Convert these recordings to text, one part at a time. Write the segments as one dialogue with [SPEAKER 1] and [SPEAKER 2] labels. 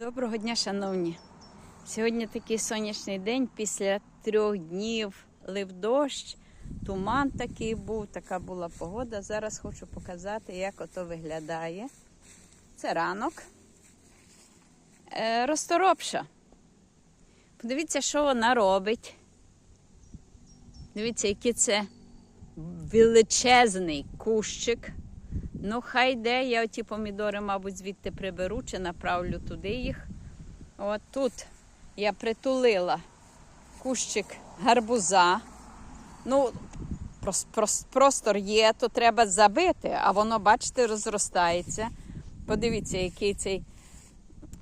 [SPEAKER 1] Доброго дня, шановні. Сьогодні такий сонячний день. Після трьох днів лив дощ, туман такий був, така була погода. Зараз хочу показати, як ото виглядає. Це ранок. Е, розторопша. Подивіться, що вона робить. Дивіться, який це величезний кущик. Ну, хай йде, я оті помідори, мабуть, звідти приберу чи направлю туди їх. От тут я притулила кущик гарбуза. Ну, прос- прос- простор є, то треба забити, а воно, бачите, розростається. Подивіться, який цей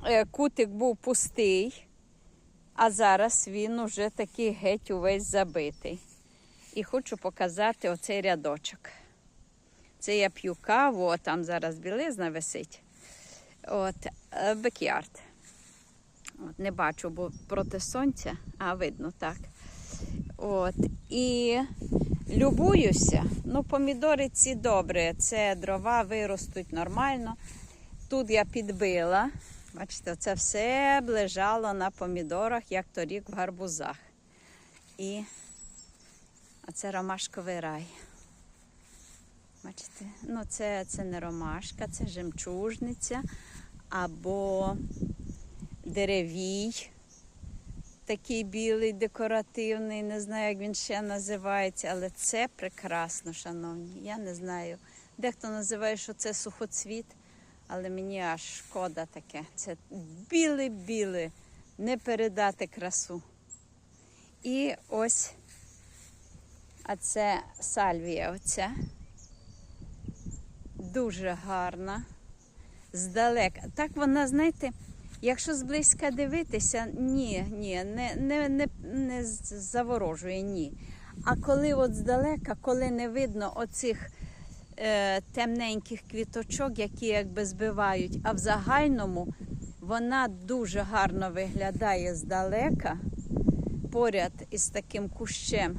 [SPEAKER 1] е, кутик був пустий, а зараз він уже такий геть увесь забитий. І хочу показати оцей рядочок. Це я п'ю каву, там зараз білизна висить. От, е, бекярд. От, не бачу, бо проти сонця, а видно так. От, і любуюся. Ну, помідори ці добре, це дрова виростуть нормально. Тут я підбила. Бачите, це все лежало на помідорах, як торік в гарбузах. І оце ромашковий рай. Бачите, ну це, це не ромашка, це жемчужниця або деревій. Такий білий, декоративний, не знаю, як він ще називається, але це прекрасно, шановні. Я не знаю. Дехто називає, що це сухоцвіт, але мені аж шкода таке. Це біле-біле, не передати красу. І ось, а це сальвія оця дуже гарна. Здалека. Так вона, знаєте, якщо зблизька дивитися, ні, ні, не, не, не, не заворожує, ні. А коли от здалека, коли не видно оцих е, темненьких квіточок, які якби збивають, а в загальному вона дуже гарно виглядає здалека поряд із таким кущем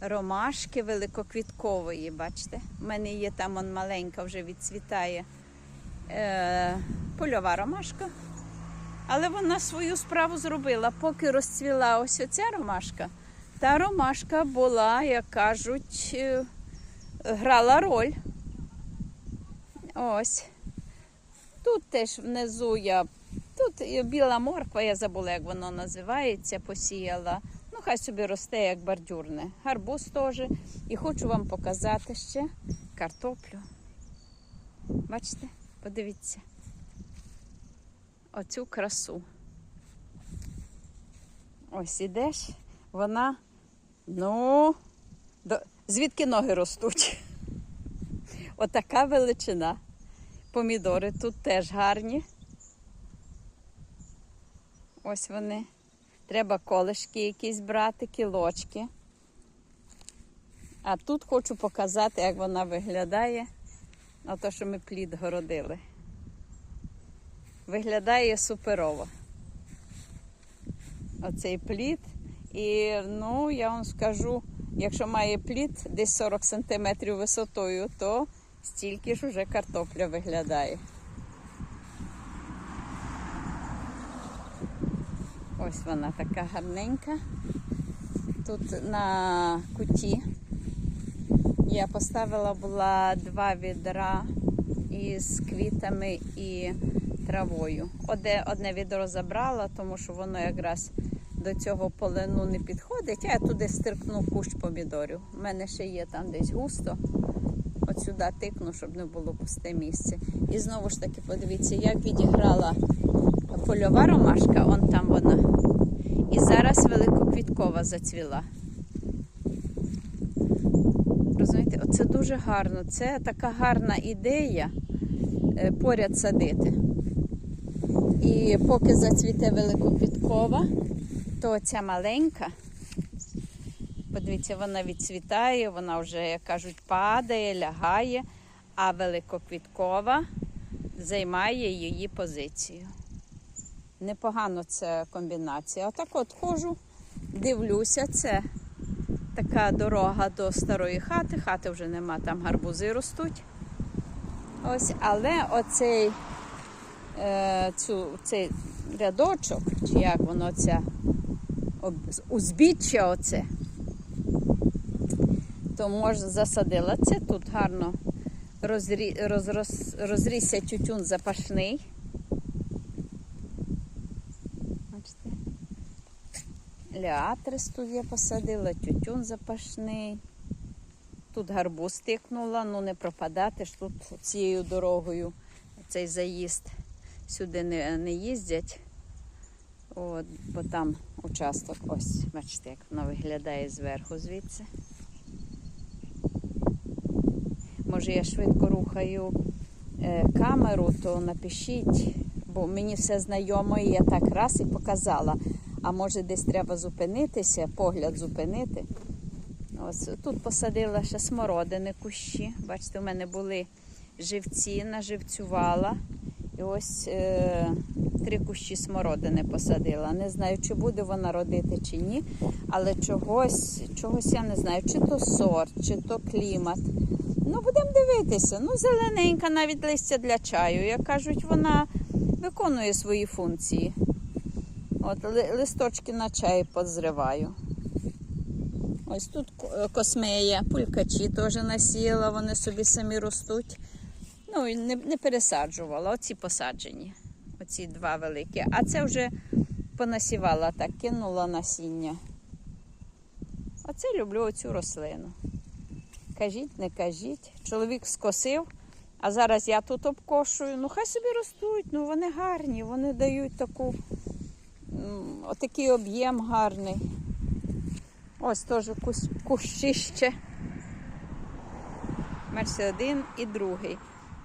[SPEAKER 1] ромашки великоквіткової, бачите? У мене є там он маленька, вже відцвітає е, польова ромашка. Але вона свою справу зробила. Поки розцвіла ось оця ромашка, та ромашка була, як кажуть, е, грала роль. Ось. Тут теж внизу я, тут біла морква, я забула, як воно називається, посіяла. Хай собі росте як бордюрне. Гарбуз теж. І хочу вам показати ще картоплю. Бачите? Подивіться. Оцю красу. Ось ідеш, вона, ну, до... звідки ноги ростуть? Отака величина. Помідори тут теж гарні. Ось вони. Треба колишки якісь брати, кілочки. А тут хочу показати, як вона виглядає на те, що ми плід городили. Виглядає суперово. Оцей плід. І ну, я вам скажу, якщо має плід десь 40 см висотою, то стільки ж уже картопля виглядає. Ось вона така гарненька. Тут на куті я поставила була два відра із квітами і травою. Одне, одне відро забрала, тому що воно якраз до цього полину не підходить, а я туди стиркну кущ помідорів. У мене ще є там десь густо. От сюди тикну, щоб не було пусте місце. І знову ж таки, подивіться, як відіграла польова ромашка, он там вона. І зараз великоквіткова зацвіла. Розумієте, оце дуже гарно. Це така гарна ідея е, поряд садити. І поки зацвіте великоквіткова, то ця маленька, подивіться, вона відцвітає, вона вже, як кажуть, падає, лягає, а великоквіткова займає її позицію. Непогано це комбінація. Отак от ходжу, дивлюся, це така дорога до старої хати. Хати вже нема, там гарбузи ростуть. Ось, але оцей е, цю, цей рядочок, чи як воно ця узбіччя оце, то може засадила це тут гарно розрі, розрос, розрісся тютюн запашний. Бачите? Леатрис тут я посадила, тютюн запашний. Тут гарбуз стикнула, ну не пропадати ж тут цією дорогою цей заїзд сюди не, не їздять. От, бо там участок, ось, бачите, як воно виглядає зверху звідси. Може, я швидко рухаю е, камеру, то напишіть, бо мені все знайомо, і я так раз і показала. А може десь треба зупинитися, погляд зупинити. Ось тут посадила ще смородини кущі. Бачите, у мене були живці, наживцювала. І ось е, три кущі смородини посадила. Не знаю, чи буде вона родити, чи ні. Але чогось, чогось я не знаю, чи то сорт, чи то клімат. Ну, будемо дивитися. Ну, зелененька, навіть листя для чаю. Як кажуть, вона виконує свої функції. От ли- листочки на чай позриваю. Ось тут космея, пулькачі теж насіяла, вони собі самі ростуть. Ну, і не, не пересаджувала, оці посаджені. Оці два великі. А це вже понасівала так, кинула насіння. Оце люблю оцю рослину. Кажіть, не кажіть. Чоловік скосив, а зараз я тут обкошую. Ну, хай собі ростуть, ну вони гарні, вони дають таку, отакий об'єм гарний. Ось теж кущище. Бачите, один і другий.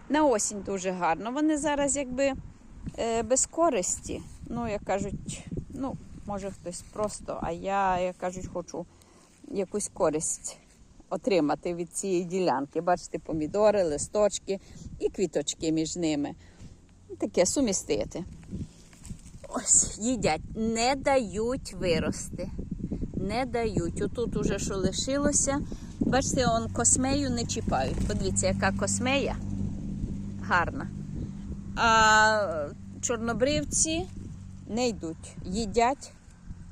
[SPEAKER 1] На осінь дуже гарно. Вони зараз якби е, без користі. Ну, як кажуть, ну, може хтось просто, а я, як кажуть, хочу якусь користь отримати від цієї ділянки. Бачите, помідори, листочки і квіточки між ними. Таке сумістити. Ось, їдять, не дають вирости. Не дають. Отут уже що лишилося. Бачите, он космею не чіпають. Подивіться, яка космея гарна. А чорнобривці не йдуть, їдять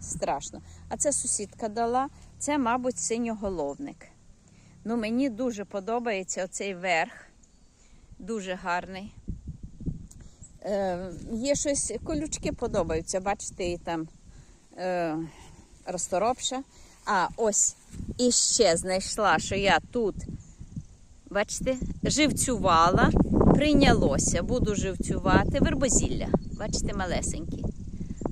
[SPEAKER 1] страшно. А це сусідка дала, це, мабуть, синьоголовник. Ну, мені дуже подобається оцей верх. Дуже гарний. Е, є щось, колючки подобаються, бачите, і там е, розторопша. А ось іще знайшла, що я тут, бачите, живцювала, прийнялося, буду живцювати вербозілля. Бачите, малесенькі.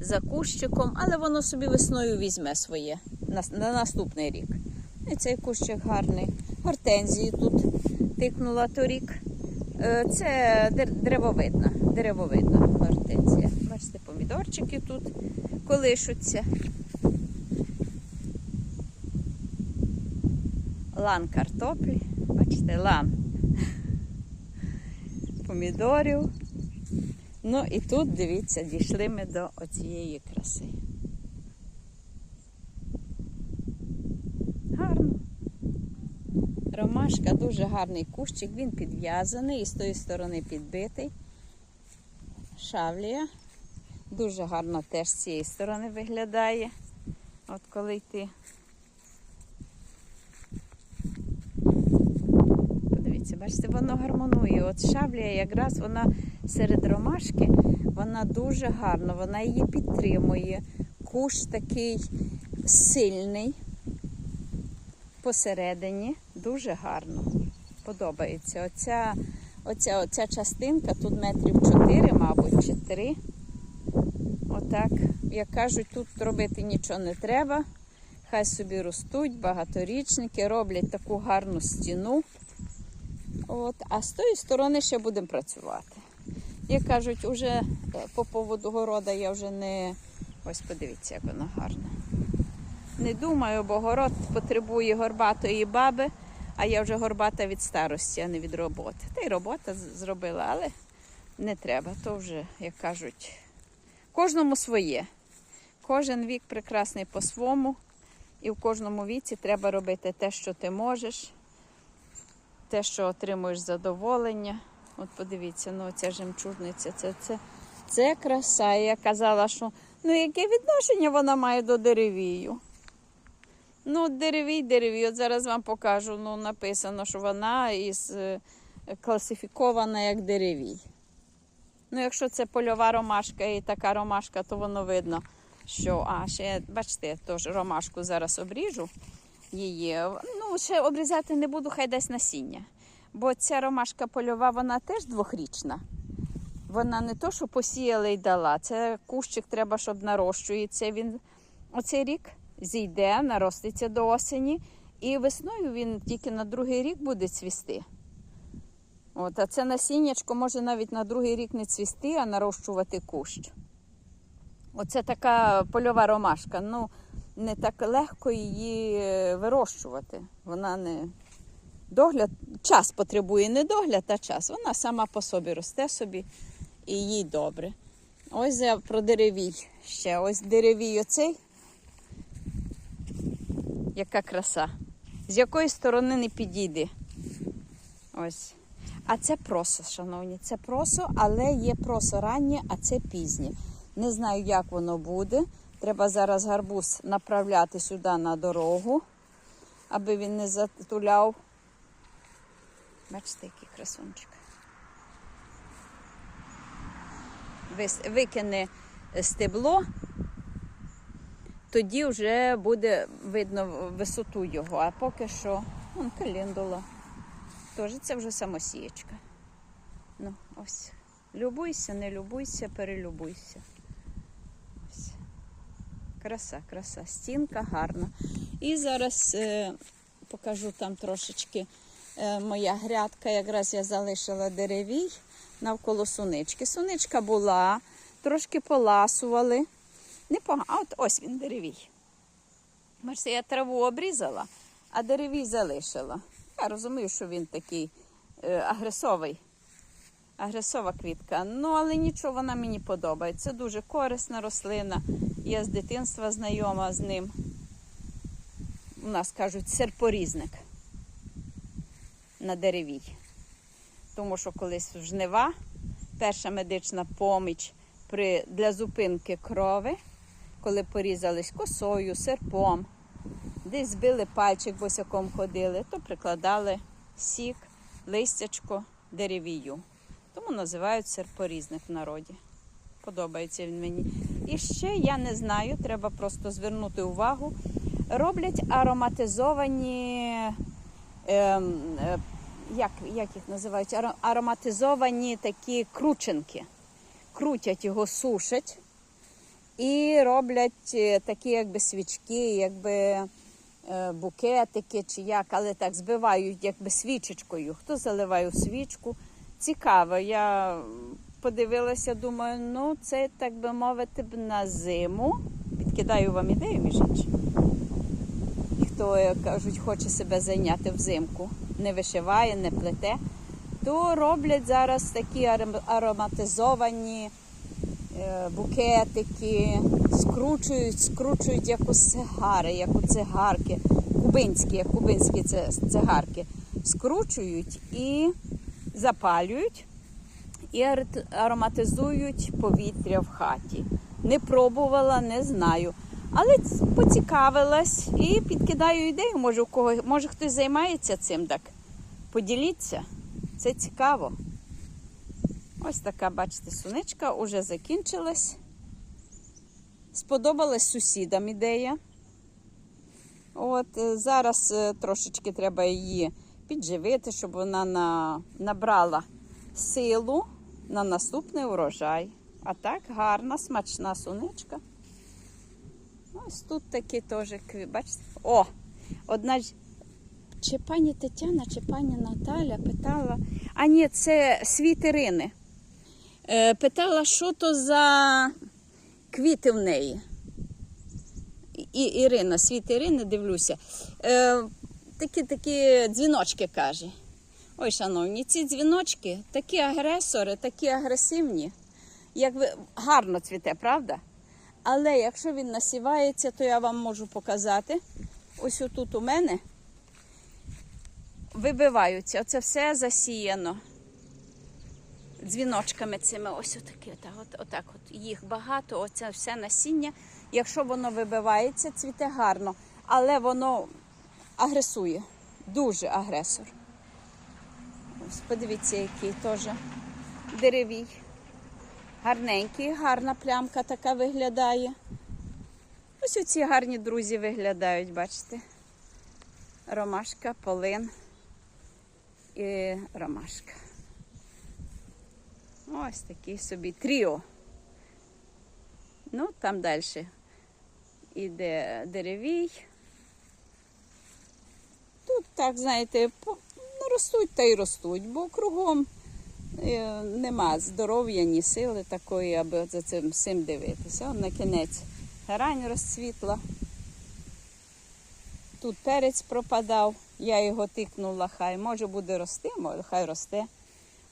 [SPEAKER 1] За кущиком, але воно собі весною візьме своє на, на наступний рік. І цей кущик гарний. Гортензії тут тикнула торік. Е, Це дер- древовидна, деревовидна гортензія. Бачите, помідорчики тут колишуться. Лан картоплі. Бачите, лан помідорів. Ну і тут, дивіться, дійшли ми до оцієї краси. Гарно. Ромашка дуже гарний кущик, він підв'язаний і з тої сторони підбитий. Шавлія. Дуже гарно теж з цієї сторони виглядає. От коли йти. Подивіться, бачите, воно гармонує. От шавлія якраз вона серед ромашки, вона дуже гарна, вона її підтримує. Кущ такий сильний посередині, дуже гарно. Подобається. Оця, оця, оця частинка, тут метрів 4, мабуть, чи 3. Отак. Як кажуть, тут робити нічого не треба. Хай собі ростуть, багаторічники, роблять таку гарну стіну. От, а з тої сторони ще будемо працювати. Як кажуть, уже е, по поводу города я вже не. Ось подивіться, як воно гарно. Не думаю, бо город потребує горбатої баби, а я вже горбата від старості, а не від роботи. Та й робота зробила, але не треба. То вже, як кажуть, кожному своє. Кожен вік прекрасний по-своєму, і в кожному віці треба робити те, що ти можеш, те, що отримуєш задоволення. От подивіться, ну ця жемчужниця, це, це Це краса. Я казала, що ну яке відношення вона має до деревію? Ну, деревій, деревій. От зараз вам покажу. Ну, написано, що вона із е, класифікована як деревій. Ну, якщо це польова ромашка і така ромашка, то воно видно, що. А, ще, бачите, теж ромашку зараз обріжу її. Ну, ще обрізати не буду, хай десь насіння. Бо ця ромашка польова, вона теж двохрічна. Вона не то, що посіяла і дала. Це кущик треба, щоб нарощується. Він оцей рік зійде, нароститься до осені, і весною він тільки на другий рік буде цвісти. От, а це насіннячко може навіть на другий рік не цвісти, а нарощувати кущ. Оце така польова ромашка. Ну, не так легко її е, вирощувати. Вона не догляд, час потребує не догляд, а час. Вона сама по собі росте собі і їй добре. Ось я про деревій ще. Ось деревій оцей. Яка краса. З якої сторони не підійде. Ось. А це просо, шановні. Це просо, але є просо раннє, а це пізнє. Не знаю, як воно буде. Треба зараз гарбуз направляти сюди на дорогу, аби він не затуляв. Бачите, який красунчик. Викине стебло, тоді вже буде видно висоту його. А поки що, вон календула. Теж це вже самосієчка. Ну, ось. Любуйся, не любуйся, перелюбуйся. Ось. Краса, краса. Стінка гарна. І зараз е, покажу там трошечки е, моя грядка. Якраз я залишила деревій навколо сунички. Суничка була, трошки поласували. Непогано. А от ось він деревій. Бачите, я траву обрізала, а деревій залишила. Я розумію, що він такий е, агресовий. Агресова квітка. Ну, але нічого, вона мені подобається. Дуже корисна рослина. Я з дитинства знайома з ним. У нас кажуть серпорізник на деревій. Тому що колись жнива перша медична поміч при, для зупинки крови, коли порізались косою, серпом, десь збили пальчик, босяком ходили, то прикладали сік, листячко, деревію. Тому називають серпорізник в народі. Подобається він мені. І ще я не знаю, треба просто звернути увагу. Роблять ароматизовані, ем, е, як, як їх називають? Ароматизовані такі крученки. Крутять його, сушать і роблять е, такі якби свічки, якби е, букетики чи як, але так збивають якби свічечкою. Хто заливає свічку. Цікаво, я подивилася, думаю, ну це, так би мовити, б на зиму. Підкидаю вам ідею, між іншим. Хто, як кажуть, хоче себе зайняти взимку, не вишиває, не плете, то роблять зараз такі ароматизовані е, букетики, скручують, скручують як у сигари, як у цигарки, кубинські, як кубинські цигарки. Скручують і запалюють і ароматизують повітря в хаті. Не пробувала, не знаю. Але поцікавилась і підкидаю ідею. Може, у кого, може хтось займається цим, так поділіться. Це цікаво. Ось така, бачите, суничка уже закінчилась. Сподобалась сусідам ідея. От е, зараз е, трошечки треба її підживити, щоб вона на, набрала силу на наступний урожай. А так гарна, смачна суничка. Ось тут такі теж. Бачите? О! Одна ж. Чи пані Тетяна, чи пані Наталя питала. А ні, це світ Ірини. Е, питала, що то за квіти в неї. І Ірина, світ Ірини, дивлюся. Е, такі такі дзвіночки каже. Ой, шановні, ці дзвіночки такі агресори, такі агресивні. Як ви гарно цвіте, правда? Але якщо він насівається, то я вам можу показати. Ось отут у мене вибиваються. Оце все засіяно. Дзвіночками цими. Ось отакі. Отак, от, отак от. Їх багато, оце все насіння. Якщо воно вибивається, цвіте гарно, але воно агресує. Дуже агресор. Ось подивіться, який теж деревій. Гарненький, гарна плямка така виглядає. Ось оці гарні друзі виглядають, бачите? Ромашка, полин і ромашка. Ось такий собі тріо. Ну, там далі іде деревій. Тут, так, знаєте, ну, ростуть та й ростуть, бо кругом е, нема здоров'я, ні сили такої, аби за цим всім дивитися. Он на кінець грань розцвітла. Тут перець пропадав, я його тикнула, хай може буде рости, хай росте.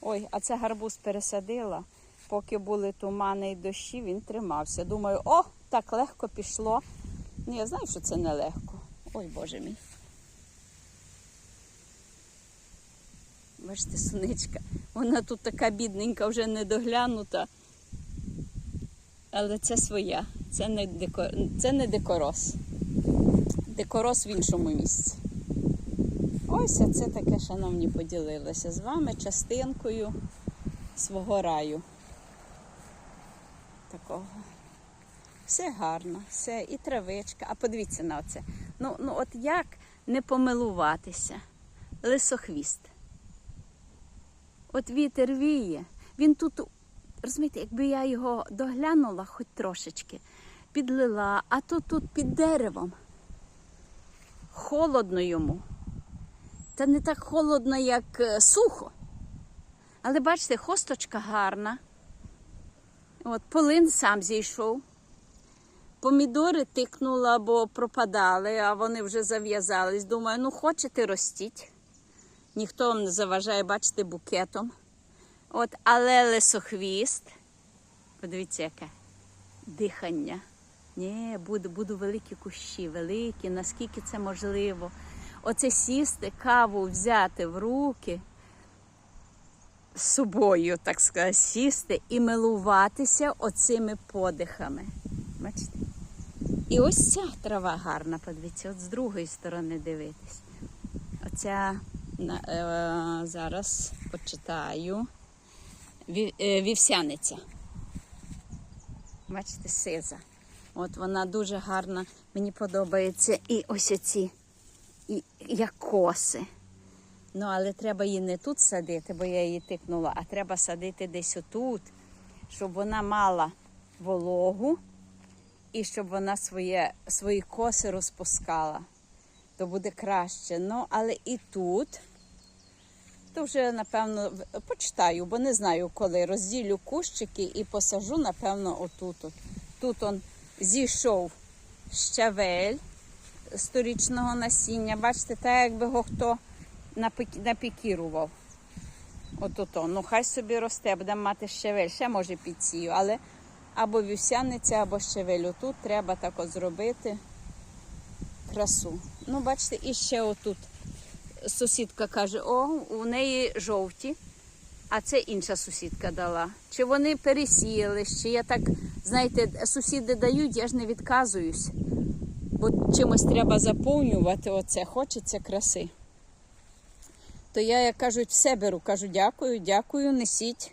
[SPEAKER 1] Ой, а це гарбуз пересадила. Поки були тумани і дощі, він тримався. Думаю, о, так легко пішло. Ну, я знаю, що це нелегко. Ой, Боже мій. Бачите, суничка. Вона тут така бідненька, вже недоглянута. Але це своя. Це не, деко... це не декорос. Декорос в іншому місці. Ось це таке, шановні, поділилася з вами частинкою свого раю. Такого. Все гарно, все, і травичка. А подивіться на оце. Ну, ну от як не помилуватися? Лисохвіст. От вітер віє. Він тут, розумієте, якби я його доглянула хоч трошечки, підлила, а то тут під деревом. Холодно йому. Та не так холодно, як е, сухо. Але бачите, хосточка гарна. От, полин сам зійшов. Помідори тикнула, бо пропадали, а вони вже зав'язались. Думаю, ну хочете ростіть. Ніхто вам не заважає, бачите, букетом. От, але лисохвіст. Подивіться, яке дихання. Ні, буду, буду великі кущі, великі, наскільки це можливо. Оце сісти, каву взяти в руки з собою, так сказати, сісти і милуватися оцими подихами. Бачите? І ось ця трава гарна, подивіться, от з другої сторони дивитись. Оця е, зараз почитаю. Е, Вівсяниця. Бачите, сиза. От вона дуже гарна, мені подобається. І ось оці, як коси. Ну, але треба її не тут садити, бо я її тикнула, а треба садити десь отут, щоб вона мала вологу і щоб вона своє, свої коси розпускала. То буде краще. Ну, але і тут, то вже, напевно, почитаю, бо не знаю коли. Розділю кущики і посажу, напевно, отут. от. Тут он зійшов щавель сторічного насіння. Бачите, так якби його хто напікірував. От ото. Ну хай собі росте, буде мати щавель, ще може підсію, але або вівсяниця, або щавель. Отут треба так зробити красу. Ну, бачите, і ще отут сусідка каже: о, у неї жовті, а це інша сусідка дала. Чи вони пересіялись, чи я так, знаєте, сусіди дають, я ж не відказуюсь. Бо чимось треба заповнювати оце, хочеться краси. То я, як кажуть, все беру. Кажу, дякую, дякую, несіть.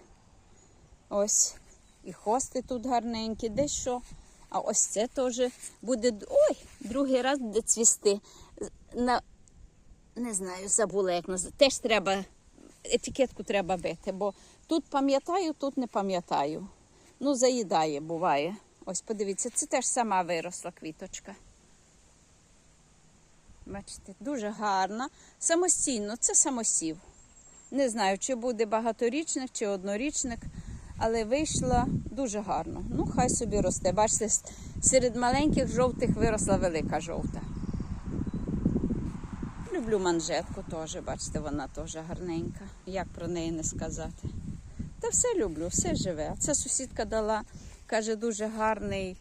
[SPEAKER 1] Ось. І хости тут гарненькі, де що. А ось це теж буде. Ой, другий раз буде цвісти. На... Не знаю, забула, як називати. Теж треба, етикетку треба бити, бо тут пам'ятаю, тут не пам'ятаю. Ну, заїдає, буває. Ось подивіться, це теж сама виросла квіточка. Бачите, дуже гарна. Самостійно, це самосів. Не знаю, чи буде багаторічник, чи однорічник, але вийшла дуже гарно. Ну, хай собі росте. Бачите, серед маленьких жовтих виросла велика жовта. Люблю манжетку теж, бачите, вона теж гарненька. Як про неї не сказати. Та все люблю, все живе. Це сусідка дала, каже, дуже гарний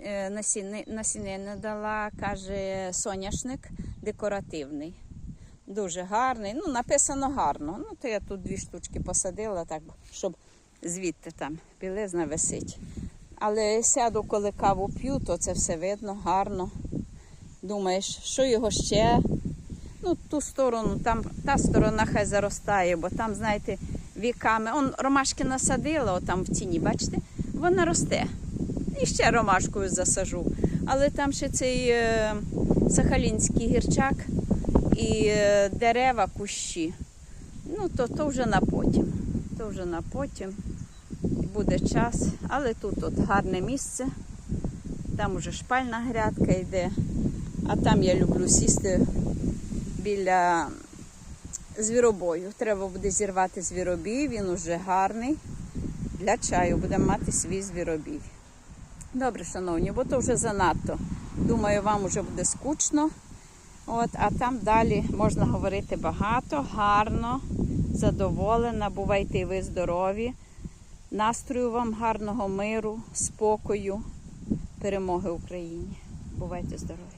[SPEAKER 1] е, насінини дала, каже, соняшник декоративний. Дуже гарний. Ну, написано гарно. Ну, то я тут дві штучки посадила, так, щоб звідти там білизна висить. Але сяду, коли каву п'ю, то це все видно, гарно. Думаєш, що його ще? Ну, ту сторону, там та сторона хай заростає, бо там, знаєте, віками. Он ромашки насадила, отам в тіні, бачите? Вона росте. І ще ромашкою засажу. Але там ще цей е, сахалінський гірчак і е, дерева, кущі. Ну, то, то вже на потім. То вже на потім. Буде час. Але тут от гарне місце. Там уже шпальна грядка йде. А там я люблю сісти біля звіробою. Треба буде зірвати звіробій, він уже гарний. Для чаю будемо мати свій звіробій. Добре, шановні, бо то вже занадто. Думаю, вам вже буде скучно. От, а там далі можна говорити багато, гарно, задоволена. Бувайте і ви здорові. Настрою вам гарного миру, спокою, перемоги Україні. Бувайте здорові!